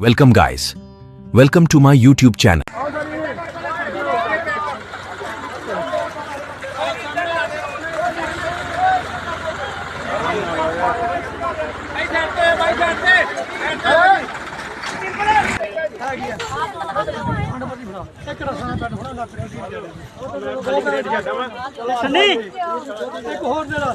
Welcome, guys. Welcome to my YouTube channel. Sunny ਇੱਕ ਹੋਰ ਦੇ ਲਾ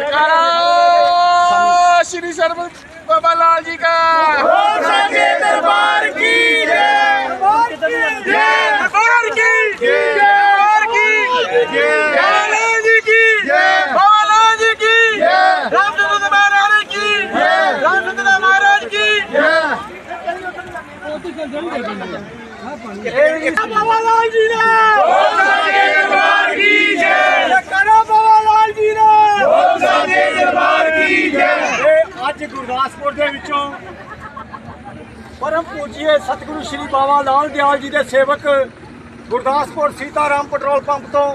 ਜਕਾਰਾ ਸ਼੍ਰੀ ਸਰਬਤ ਬਾਬਾ ਲਾਲ ਜੀ ਕਾ ਪਰਮ ਪੂਜੀਏ ਸਤਿਗੁਰੂ ਸ੍ਰੀ ਬਾਬਾ ਲਾਲ ਦਿਆਲ ਜੀ ਦੇ ਸੇਵਕ ਗੁਰਦਾਸਪੁਰ ਸੀਤਾਰਾਮ ਪੈਟਰੋਲ ਪੰਪ ਤੋਂ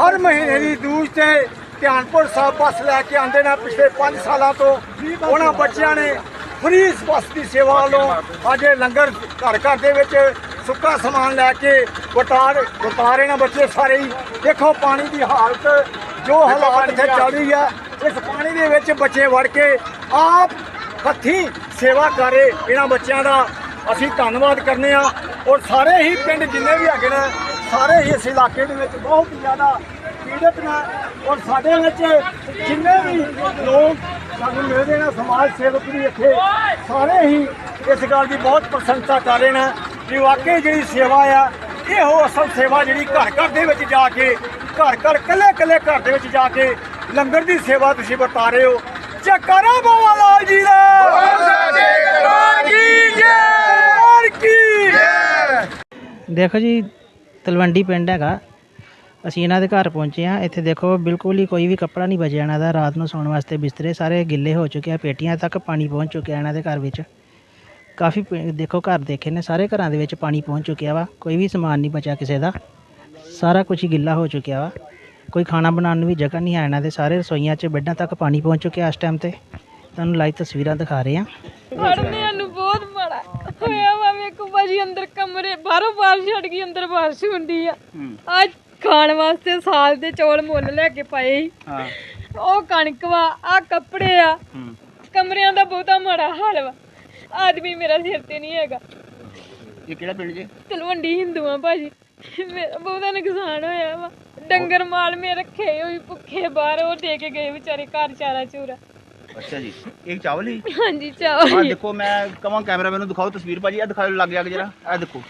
ਹਰ ਮਹੀਨੇ ਦੀ ਦੂਜ ਤੇ ਧਿਆਨਪੁਰ ਸਾਹਿਬ ਬੱਸ ਲੈ ਕੇ ਆਉਂਦੇ ਨੇ ਪਿਛਲੇ 5 ਸਾਲਾਂ ਤੋਂ। ਉਹਨਾਂ ਬੱਚਿਆਂ ਨੇ ਫ੍ਰੀ ਇਸ ਬੱਸ ਦੀ ਸੇਵਾ ਵੱਲੋਂ ਅੱਜ ਲੰਗਰ ਘਰ ਘਰ ਦੇ ਵਿੱਚ ਸੁੱਕਾ ਸਮਾਨ ਲੈ ਕੇ ਵਟਾਰ ਵਟਾਰੇ ਨੇ ਬੱਚੇ ਸਾਰੇ ਹੀ। ਦੇਖੋ ਪਾਣੀ ਦੀ ਹਾਲਤ ਜੋ ਹਾਲਾਤ ਇੱਥੇ ਚੱਲ ਰਹੀ ਹੈ ਇਸ ਪਾਣੀ ਦੇ ਵਿੱਚ ਬੱਚੇ ਵੜ ਕੇ ਆਪ ਹੱਥੀਂ ਸੇਵਾ ਕਰੇ ਇਹਨਾਂ ਬੱਚਿਆਂ ਦਾ। ਅਸੀਂ ਧੰਨਵਾਦ ਕਰਨੇ ਆ ਔਰ ਸਾਰੇ ਹੀ ਪਿੰਡ ਜਿੰਨੇ ਵੀ ਹੈਗੇ ਨੇ, ਸਾਰੇ ਹੀ ਇਸ ਇਲਾਕੇ ਦੇ ਵਿੱਚ ਬਹੁਤ ਜ਼ਿਆਦਾ ਪੀੜਤ ਨੇ ਔਰ ਸਾਡੇ ਵਿੱਚ ਜਿੰਨੇ ਵੀ ਲੋਕ ਸਾਨੂੰ ਮਿਲਦੇ ਨੇ, ਸਮਾਜ ਸੇਵਕ ਵੀ ਇੱਥੇ, ਸਾਰੇ ਹੀ ਇਸ ਗੱਲ ਦੀ ਬਹੁਤ ਪ੍ਰਸ਼ੰਸਾ ਕਰ ਰਹੇ ਨੇ ਕਿ ਵਾਕਈ ਜਿਹੜੀ ਸੇਵਾ ਆ, ਇਹੋ ਅਸਲ ਸੇਵਾ ਜਿਹੜੀ ਘਰ ਘਰ ਦੇ ਵਿੱਚ ਜਾ ਕੇ, ਘਰ ਘਰ ਕੱਲੇ ਕੱਲੇ ਘਰ ਦੇ ਵਿੱਚ ਜਾ ਕੇ ਲੰਗਰ ਦੀ ਸੇਵਾ ਤੁਸੀਂ ਵਰਤਾ ਰਹੇ ਹੋ। ਦੇਖੋ ਜੀ ਤਲਵੰਡੀ ਪਿੰਡ ਹੈਗਾ। ਅਸੀਂ ਇਹਨਾਂ ਦੇ ਘਰ ਪਹੁੰਚੇ ਆ ਇੱਥੇ ਦੇਖੋ ਬਿਲਕੁਲ ਹੀ ਕੋਈ ਵੀ ਕੱਪੜਾ ਨਹੀਂ ਬਚਿਆ ਇਹਨਾਂ ਦਾ। ਰਾਤ ਨੂੰ ਸੌਣ ਵਾਸਤੇ ਬਿਸਤਰੇ ਸਾਰੇ ਗਿੱਲੇ ਹੋ ਚੁੱਕੇ ਆ। ਪੇਟੀਆਂ ਤੱਕ ਪਾਣੀ ਪਹੁੰਚ ਚੁੱਕਿਆ ਇਹਨਾਂ ਦੇ ਘਰ ਵਿੱਚ। ਕਾਫੀ ਦੇਖੋ ਘਰ ਦੇਖੇ ਨੇ। ਸਾਰੇ ਘਰਾਂ ਦੇ ਵਿੱਚ ਪਾਣੀ ਪਹੁੰਚ ਚੁੱਕਿਆ ਵਾ। ਕੋਈ ਵੀ ਸਮਾਨ ਨਹੀਂ ਬਚਿਆ ਕਿਸੇ ਦਾ। ਸਾਰਾ ਕੁਝ ਗਿੱਲਾ ਹੋ ਚੁੱਕਿਆ ਵਾ। ਕੋਈ ਖਾਣਾ ਬਣਾਉਣ ਨੂੰ ਵੀ ਜਗ੍ਹਾ ਨਹੀਂ ਹੈ ਇਹਨਾਂ ਦੇ ਸਾਰੇ ਰਸੋਈਆਂ 'ਚ ਬੈੱਡਾਂ ਤੱਕ ਪਾਣੀ ਪਹੁੰਚ ਚੁੱਕਿਆ ਇਸ ਟਾਈਮ ਤੇ। ਤੁਹਾਨੂੰ ਲਾਈਵ ਤਸਵੀਰਾਂ ਦਿਖਾ ਰਹੇ ਹਾਂ। ਫੜਨੇ ਨੂੰ ਬਹੁਤ ਮਾੜਾ। ਹੋਇਆ ਵਾ ਵੇਖੋ ਭਾਜੀ ਅੰਦਰ ਕਮਰੇ ਬਾਹਰੋਂ ਬਾਰਿਸ਼ ਛੱਡ ਗਈ ਅੰਦਰ ਬਾਰਿਸ਼ ਹੁੰਦੀ ਆ। ਅੱਜ ਖਾਣ ਵਾਸਤੇ ਸਾਲ ਦੇ ਚੌਲ ਮੁੱਲ ਲੈ ਕੇ ਪਾਏ ਉਹ ਕਣਕ ਵਾ ਆ ਕੱਪੜੇ ਆ। ਕਮਰਿਆਂ ਦਾ ਬਹੁਤਾ ਮਾੜਾ ਹਾਲ ਵਾ। ਆਦਮੀ ਮੇਰਾ ਸਿਰ ਤੇ ਨਹੀਂ ਹੈਗਾ। ਇਹ ਕਿਹੜਾ ਪਿੰਡ ਜੀ? ਤਲਵੰਡੀ ਹਿੰਦੂਆਂ ਭਾਜੀ। ਮੇਰਾ ਬਹੁਤਾ ਨੁਕਸਾਨ ਹੋਇਆ ਵਾ। ਡੰਗਰ ਮਾਲ ਮੇ ਰੱਖੇ ਹੋਈ ਭੁੱਖੇ ਬਾਹਰ ਉਹ ਦੇ ਕੇ ਗਏ ਵਿਚਾਰੇ ਘਰ ਚਾਰਾ ਚੂਰਾ। ਅੱਛਾ ਜੀ ਇਹ ਚਾਵਲ ਹੀ? ਹਾਂਜੀ ਆ ਚਾਵਲ ਦੇਖੋ ਮੈਂ ਕਵਾਂ ਕੈਮਰਾ ਮੈਨੂੰ ਦਿਖਾਓ ਤਸਵੀਰ ਭਾਜੀ ਆ ਦਿਖਾਓ ਲੱਗ ਜਾ ਕੇ ਜਰਾ। ਆ ਦੇਖੋ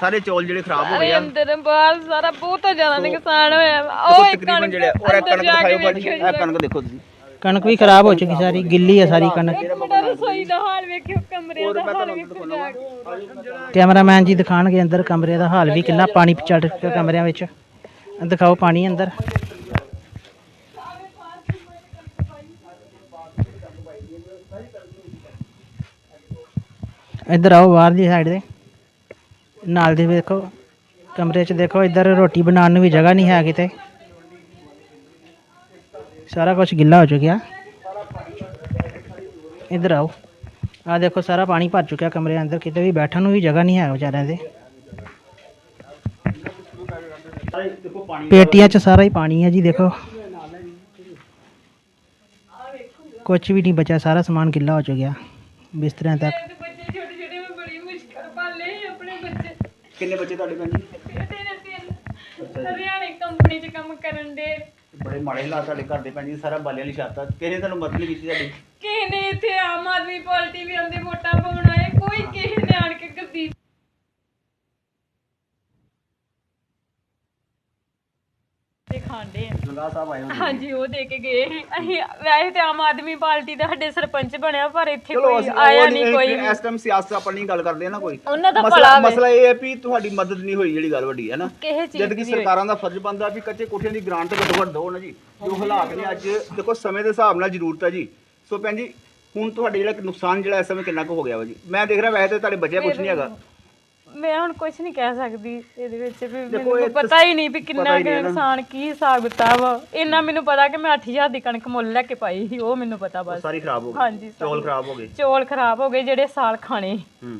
ਸਾਰੇ ਚੌਲ ਜਿਹੜੇ ਖਰਾਬ ਹੋ ਗਏ ਆ। ਅੰਦਰ ਬਾਹਰ ਸਾਰਾ ਬਹੁਤ ਜ਼ਿਆਦਾ ਨੁਕਸਾਨ ਹੋਇਆ। ਵਾ। ਉਹ ਇੱਕ ਤਕਰੀਬਨ ਕਣਕ ਜਿਹੜੇ ਔਰ ਇਹ ਅੰਦਰ ਕਣਕ ਦਿਖਾਓ ਭਾਜੀ ਇਹ ਕਣਕ ਦੇਖੋ ਤੁਸੀਂ। ਕਣਕ ਵੀ ਖਰਾਬ ਹੋ ਚੁੱਕੀ ਸਾਰੀ ਗਿੱਲੀ ਹੈ ਸਾਰੀ ਕਣਕ। ਇੱਕ ਮੁੰਡਾ ਰਸੋਈ ਦਾ ਹਾਲ ਵੇਖਿਓ ਕਮਰਿਆਂ ਦਾ ਹਾਲ ਵੇਖਿਓ ਜਾ ਕੇ। ਕੈਮਰਾਮੈਨ ਜੀ ਦਿਖਾਣਗੇ ਅੰਦਰ ਕਮਰੇ ਦਾ ਹਾਲ ਵੀ ਕਿੰਨਾ ਪਾਣੀ ਚੜ ਚੁੱਕਿਆ ਕਮਰਿਆਂ ਵਿੱਚ। ਦਿਖਾਓ ਪਾਣੀ ਅੰਦਰ। ਇੱਧਰ ਆਓ ਬਾਹਰ ਦੀ ਸਾਈਡ ਦੇ ਨਾਲ ਦੇ ਵੇਖੋ ਕਮਰੇ 'ਚ ਦੇਖੋ, ਇੱਧਰ ਰੋਟੀ ਬਣਾਉਣ ਨੂੰ ਵੀ ਜਗ੍ਹਾ ਨਹੀਂ ਹੈ ਕਿਤੇ। ਸਾਰਾ ਕੁਝ ਗਿੱਲਾ ਹੋ ਚੁੱਕਿਆ। ਇੱਧਰ ਆਓ। ਆ ਦੇਖੋ, ਸਾਰਾ ਪਾਣੀ ਭਰ ਚੁੱਕਿਆ ਕਮਰੇ ਅੰਦਰ, ਕਿਤੇ ਵੀ ਬੈਠਣ ਨੂੰ ਵੀ ਜਗ੍ਹਾ ਨਹੀਂ ਹੈ ਵਿਚਾਰਿਆਂ ਦੇ। ਪੇਟੀਆਂ 'ਚ ਸਾਰਾ ਹੀ ਪਾਣੀ ਹੈ ਜੀ ਦੇਖੋ। ਕੁਝ ਵੀ ਨਹੀਂ ਬਚਿਆ ਸਾਰਾ ਸਮਾਨ ਗਿੱਲਾ ਹੋ ਚੁੱਕਿਆ ਬਿਸਤਰਿਆਂ ਤੱਕ। ਬੱਚੇ ਛੋਟੇ ਛੋਟੇ ਮੈਂ ਬੜੀ ਮੁਸ਼ਕਲ ਪਾਲੇ ਸੀ ਆਪਣੇ ਬੱਚੇ। ਕਿੰਨੇ ਬੱਚੇ ਤੁਹਾਡੇ ਭੈਣ ਜੀ? ਤੇਰੇ ਤਿੰਨ। ਹਰਿਆਣੇ ਕੰਪਨੀ 'ਚ ਕੰਮ ਕਰਨ ਦੇ। ਬੜੇ ਮਾੜੇ ਹਾਲਾਤ ਤੁਹਾਡੇ ਘਰ ਦੇ ਭੈਣ ਜੀ ਸਾਰਾ ਬਾਲਿਆਂ ਲਈ ਛਾਤਾ ਕਿਸੇ ਨੇ ਤੁਹਾਨੂੰ ਮਦਦ ਨਹੀਂ ਕੀਤੀ ਤੁਹਾਡੀ ਕਿਸੇ ਨੇ ਇੱਥੇ ਆਮ ਆਦਮੀ ਪਾਰਟੀ ਵੀ ਆਉਂਦੇ ਵੋਟਾਂ ਪਾਉਣ ਆਏ ਕੋਈ ਕਿਸੇ ਨੇ ਆਣ ਕੇ ਗਰਦੀਪ ਤੇ ਖਾਂਦੇ ਆ। ਲੰਗਾ ਸਾਹਿਬ ਆਏ ਹੋਏ ਹਾਂਜੀ ਉਹ ਦੇ ਕੇ ਗਏ। ਸੀ ਅਸੀਂ ਵੈਸੇ ਤੇ ਆਮ ਆਦਮੀ ਪਾਰਟੀ ਦਾ ਸਾਡੇ ਸਰਪੰਚ ਬਣਿਆ ਪਰ ਇੱਥੇ ਚਲੋ ਕੋਈ ਅਸੀਂ ਆਇਆ ਉਹ ਨਹੀਂ ਕੋਈ ਇਸ ਟਾਈਮ ਸਿਆਸਤ ਆਪਾਂ ਨਹੀਂ ਗੱਲ ਕਰਦੇ ਨਾ ਕੋਈ। ਉਹਨਾਂ ਦਾ ਮਸਲਾ ਭਲਾ ਵੇ। ਮਸਲਾ ਇਹ ਹੈ ਵੀ ਤੁਹਾਡੀ ਮਦਦ ਨਹੀਂ ਹੋਈ ਜਿਹੜੀ ਗੱਲ ਵੱਡੀ ਹੈ ਨਾ। ਕਿਸੇ ਚੀਜ਼ ਜਦ ਕਿ ਹੋਈ। ਸਰਕਾਰਾਂ ਦਾ ਫਰਜ਼ ਬਣਦਾ ਵੀ ਕੱਚੇ ਕੋਠਿਆਂ ਦੀ ਗ੍ਰਾਂਟ ਘੱਟੋ ਘੱਟ ਦਿਓ ਨਾ ਜੀ। ਜੋ ਹਾਲਾਤ ਨੇ ਅੱਜ ਦੇਖੋ ਸਮੇਂ ਦੇ ਹਿਸਾਬ ਨਾਲ ਜ਼ਰੂਰਤ ਹੈ ਜੀ। ਸੋ ਭੈਣ ਜੀ ਹੁਣ ਤੁਹਾਡੇ ਜਿਹੜਾ ਨੁਕਸਾਨ ਜਿਹੜਾ ਇਸ ਸਮੇਂ ਕਿੰਨਾ ਕੁ ਹੋ ਗਿਆ ਵਾ ਜੀ। ਮੈਂ ਦੇਖ ਰਿਹਾ ਵੈਸੇ ਤੇ ਤੁਹਾਡੇ ਬਚਿਆ ਕੁਝ ਨਹੀਂ ਹੈਗਾ। ਮੈਂ ਹੁਣ ਕੁਝ ਨਹੀਂ ਕਹਿ ਸਕਦੀ ਇਹਦੇ ਵਿੱਚ ਵੀ ਮੈਨੂੰ ਪਤਾ ਹੀ ਨਹੀਂ ਵੀ ਕਿੰਨਾ ਕੁ ਨਹੀਂ ਨਾ। ਨੁਕਸਾਨ ਕੀ ਹਿਸਾਬ ਕਿਤਾਬ। ਇੰਨਾ ਮੈਨੂੰ ਪਤਾ ਕਿ ਮੈਂ 8000 ਦੀ ਕਣਕ ਮੁੱਲ ਲੈ ਕੇ ਪਾਈ ਸੀ ਉਹ ਮੈਨੂੰ ਪਤਾ ਬਸ ਸਾਰੀ ਖਰਾਬ ਹੋ ਗਈ ਹਾਂਜੀ, ਚੌਲ। ਖਰਾਬ ਹੋ ਗਏ ਚੌਲ ਖਰਾਬ ਹੋ ਗਏ ਜਿਹੜੇ ਸਾਲ ਖਾਣੇ ਹੂੰ